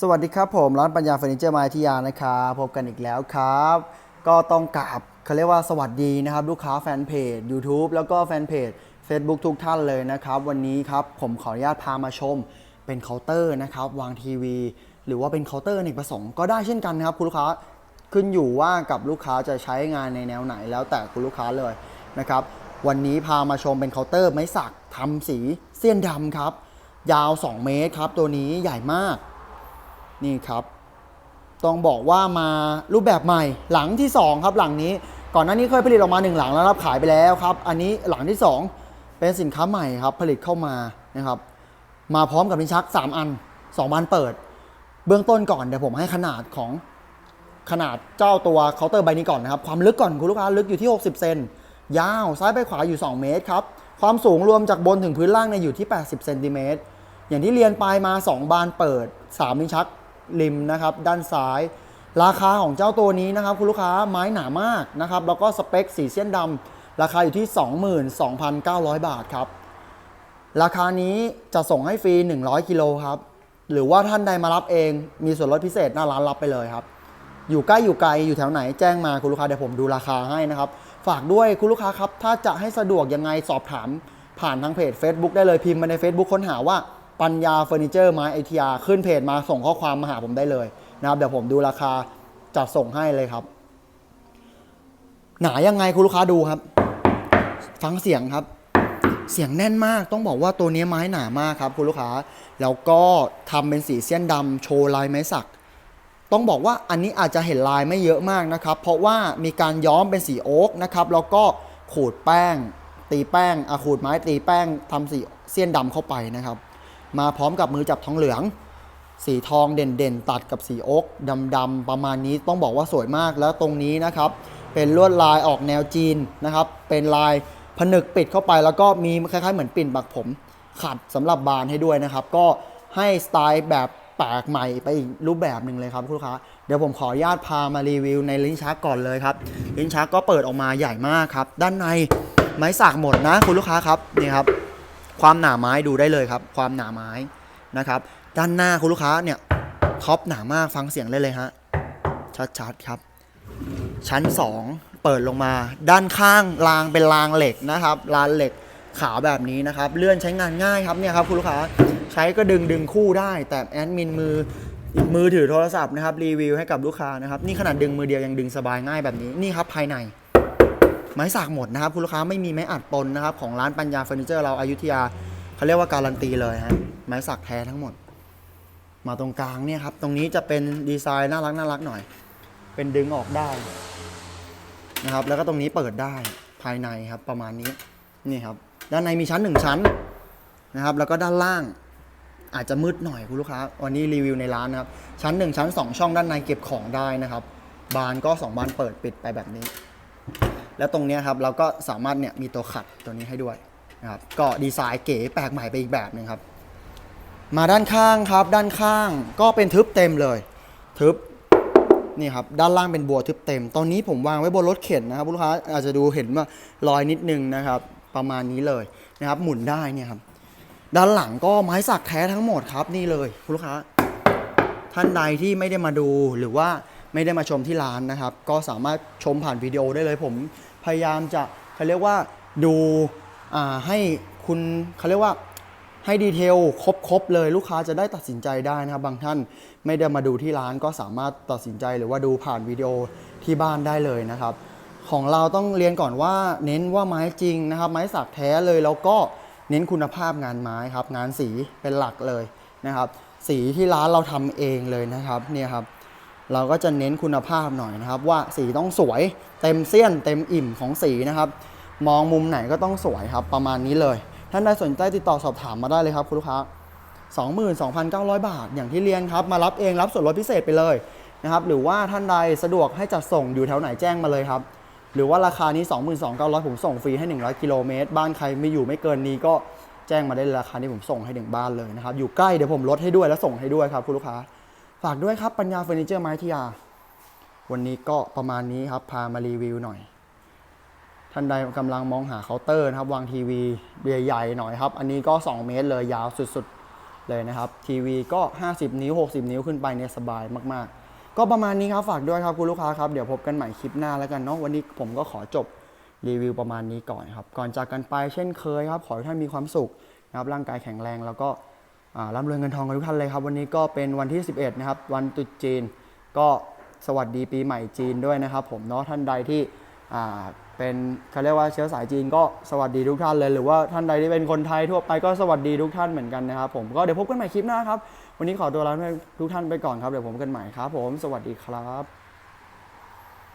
สวัสดีครับผมร้านปัญญาเฟอร์นิเจอร์มาทิยานะครับพบกันอีกแล้วครับ ก็ต้องกราบเขาเรียกว่าสวัสดีนะครับ ลูกค้าแฟนเพจ YouTube แล้วก็แฟนเพจ Facebook ทุกท่านเลยนะครับ วันนี้ครับผมขออนุญาตพามาชมเป็นเคาน์เตอร์นะครับ วางทีวี หรือว่าเป็นเคาน์เตอร์อเนกประสงค์ก็ได้เช่นกันครับคุณลูกค้าขึ้นอยู่ว่ากับลูกค้าจะใช้งานในแนวไหนแล้วแต่คุณลูกค้าเลยนะครับวันนี้พามาชมเป็นเคาน์เตอร์ไม้สักทำสีเสี้ยนดำครับยาว 2 เมตรครับตัวนี้ใหญ่มาก นี่ครับ ต้องบอกว่ามารูปแบบใหม่หลังที่ 2 ครับหลังนี้ ก่อนหน้านี้เคยผลิตออกมา 1 หลังแล้วรับขายไปแล้วครับ อันนี้หลังที่ 2 เป็นสินค้าใหม่ครับผลิตเข้ามานะครับ มาพร้อมกับลิ้นชัก 3 อัน2บานเปิด เบื้องต้นก่อนเดี๋ยวผมให้ขนาดของขนาดเจ้าตัวเคาน์เตอร์ใบนี้ก่อนนะครับ ความลึกก่อนคุณลูกค้าลึกอยู่ที่ 60 เซนยาวซ้ายไปขวาอยู่ 2 เมตรครับ ความสูงรวมจากบนถึงพื้นล่างเนี่ยอยู่ที่ 80 เซนติเมตรอย่างที่เรียนไปมา 2 บานเปิด3ลิ้นชัก ริมนะครับด้านซ้าย ราคาของเจ้าตัวนี้นะครับคุณลูกค้าไม้หนามากนะครับแล้วก็สเปคสีเส้นดำราคาอยู่ที่ 22,900 บาทครับราคานี้จะส่งให้ฟรี 100 กิโลครับหรือว่าท่านใดมารับเองมีส่วนลดพิเศษหน้าร้านรับไปเลยครับ อยู่ใกล้อยู่ไกลอยู่แถวไหนแจ้งมาคุณลูกค้าเดี๋ยวผมดูราคาให้นะครับ ฝากด้วยคุณลูกค้าครับ ถ้าจะให้สะดวกยังไงสอบถามผ่านทางเพจ Facebook ได้เลยพิมพ์มาใน Facebook ค้นหาว่า ปัญญาเฟอร์นิเจอร์ไม้ไอทีอาขึ้นเพจมาส่งข้อความมาหาผมได้เลยนะครับเดี๋ยวผมดูราคาจัดส่งให้เลยครับ หนายังไงคุณลูกค้าดูครับ ฟังเสียงครับ เสียงแน่นมากต้องบอกว่าตัวนี้ไม้หนามากครับคุณลูกค้าแล้วก็ทำเป็นสีเส้นดำโชว์ลายไม้สัก ต้องบอกว่าอันนี้อาจจะเห็นลายไม่เยอะมากนะครับ เพราะว่ามีการย้อมเป็นสีโอ๊กนะครับแล้วก็ขูดแป้ง ตีแป้งอะขูดไม้ตีแป้งทำสีเส้นดำเข้าไปนะครับ มาพร้อมกับมือจับทองเหลือง สีทองเด่นๆ ตัดกับสีโอ๊กดำๆประมาณนี้ต้องบอกว่าสวยมากแล้วตรงนี้นะครับ เป็นลวดลายออกแนวจีนนะครับ เป็นลายผนึกปิดเข้าไปแล้วก็มีคล้ายๆเหมือนปิ่นปักผมขัดสำหรับบานให้ด้วยนะครับ ก็ให้สไตล์แบบแปลกใหม่ไปอีกรูปแบบหนึ่งเลยครับคุณลูกค้าเดี๋ยวผมขออนุญาตพามารีวิวในลิ้นชักก่อนเลยครับ ลิ้นชักก็เปิดออกมาใหญ่มากครับ ด้านในไม้สักหมดนะคุณลูกค้าครับนี่ครับ ความหนาไม้ดูได้เลยครับ ความหนาไม้นะครับ ด้านหน้าคุณลูกค้าเนี่ยท็อปหนามากฟังเสียงได้เลยฮะชัดๆครับ ชั้น 2 เปิดลงมา ด้านข้างรางเป็นรางเหล็กนะครับรางเหล็กขาวแบบนี้นะครับ เลื่อนใช้งานง่ายครับเนี่ยครับคุณลูกค้าใช้ก็ดึงดึงคู่ได้ แต่แอดมินมืออีกมือถือโทรศัพท์นะครับรีวิวให้กับลูกค้านะครับ นี่ขนาดดึงมือเดียวยังดึงสบายง่ายแบบนี้นี่ครับภายใน ไม้สักหมดนะครับ คุณลูกค้าไม่มีไม้อัดปนนะครับ ของร้านปัญญาเฟอร์นิเจอร์เราอายุทยาเขาเรียกว่าการันตีเลยฮะไม้สักแท้ทั้งหมด มาตรงกลางเนี่ยครับ ตรงนี้จะเป็นดีไซน์น่ารักน่ารักหน่อย เป็นดึงออกได้นะครับ แล้วก็ตรงนี้เปิดได้ภายในครับ ประมาณนี้นี่ครับ ด้านในมีชั้นหนึ่งชั้นนะครับ แล้วก็ด้านล่างอาจจะมืดหน่อยคุณลูกค้า วันนี้รีวิวในร้านนะครับ ชั้นหนึ่งชั้นสองช่องด้านในเก็บของได้นะครับ บานก็สองบานเปิดปิดไปแบบนี้ แล้วตรงนี้ครับเราก็สามารถเนี่ยมีตัวขัดตัวนี้ให้ด้วยนะครับก็ดีไซน์เก๋แปลกใหม่ไปอีกแบบหนึ่งครับ มาด้านข้างครับ ด้านข้างก็เป็นทึบเต็มเลย ทึบนี่ครับด้านล่างเป็นบัวทึบเต็ม ตอนนี้ผมวางไว้บนรถเข็นนะครับคุณลูกค้าอาจจะดูเห็นว่ารอยนิดนึงนะครับ ประมาณนี้เลยนะครับ หมุนได้เนี่ยครับ ด้านหลังก็ไม้สักแท้ทั้งหมดครับนี่เลยคุณลูกค้าท่านใดที่ไม่ได้มาดูหรือว่า ไม่ได้มาชมที่ร้านนะครับ ก็สามารถชมผ่านวิดีโอได้เลยผมพยายามจะเขาเรียกว่าดูาให้คุณเขาเรียกว่าให้ดีเทลครบๆเลยลูกค้าจะได้ตัดสินใจได้นะครับ บางท่านไม่ได้มาดูที่ร้านก็สามารถตัดสินใจหรือว่าดูผ่านวิดีโอที่บ้านได้เลยนะครับ ของเราต้องเรียนก่อนว่าเน้นว่าไม้จริงนะครับ ไม้สักแท้เลยแล้วก็เน้นคุณภาพงานไม้ครับ งานสีเป็นหลักเลยนะครับ สีที่ร้านเราทำเองเลยนะครับเนี่ยครับ เราก็จะเน้นคุณภาพหน่อยนะครับ ว่าสีต้องสวยเต็มเสี้ยน เต็มอิ่มของสีนะครับ มองมุมไหนก็ต้องสวยครับ ประมาณนี้เลย ท่านใดสนใจติดต่อสอบถามมาได้เลยครับคุณลูกค้า 22,900 บาท อย่างที่เรียนครับ มารับเองรับส่วนลดพิเศษไปเลยนะครับ หรือว่าท่านใดสะดวกให้จัดส่งอยู่แถวไหนแจ้งมาเลยครับ หรือว่าราคานี้ 22,900 ผมส่งฟรีให้ 100 กิโลเมตร บ้านใครไม่อยู่ไม่เกินนี้ก็แจ้งมาได้ราคานี้ผมส่งให้ถึงบ้านเลยนะครับ อยู่ใกล้เดี๋ยวผมลดให้ด้วยและส่งให้ด้วยครับคุณลูกค้า ฝากด้วยครับปัญญาเฟอร์นิเจอร์ไม้ทิยา วันนี้ก็ประมาณนี้ครับ พามารีวิวหน่อย ท่านใดกำลังมองหาเคาน์เตอร์นะครับ วางทีวีใหญ่ๆหน่อยครับ อันนี้ก็ 2 เมตรเลยยาวสุดๆ เลยนะครับ ทีวีก็ 50 นิ้ว 60 นิ้วขึ้นไปเนี่ยสบายมากๆ ก็ประมาณนี้ครับ ฝากด้วยครับคุณลูกค้าครับ เดี๋ยวพบกันใหม่คลิปหน้าแล้วกันเนาะ วันนี้ผมก็ขอจบรีวิวประมาณนี้ก่อนครับ ก่อนจากกันไปเช่นเคยครับ ขอให้ท่านมีความสุขนะครับ ร่างกายแข็งแรงแล้วก็ ร่ำรวยเงินทองกันทุกท่านเลยครับ วันนี้ก็เป็นวันที่ 11 นะครับ วันตรุษจีน ก็สวัสดีปีใหม่จีนด้วยนะครับ ผมเนาะท่านใดที่เป็นเขาเรียกว่าเชื้อสายจีนก็สวัสดีทุกท่านเลย หรือว่าท่านใดที่เป็นคนไทยทั่วไปก็สวัสดีทุกท่านเหมือนกันนะครับผมก็เดี๋ยวพบกันใหม่คลิปหน้าครับ วันนี้ขอตัวลาทุกท่านไปก่อนครับเดี๋ยวผมกันใหม่ครับ ผมสวัสดีครับ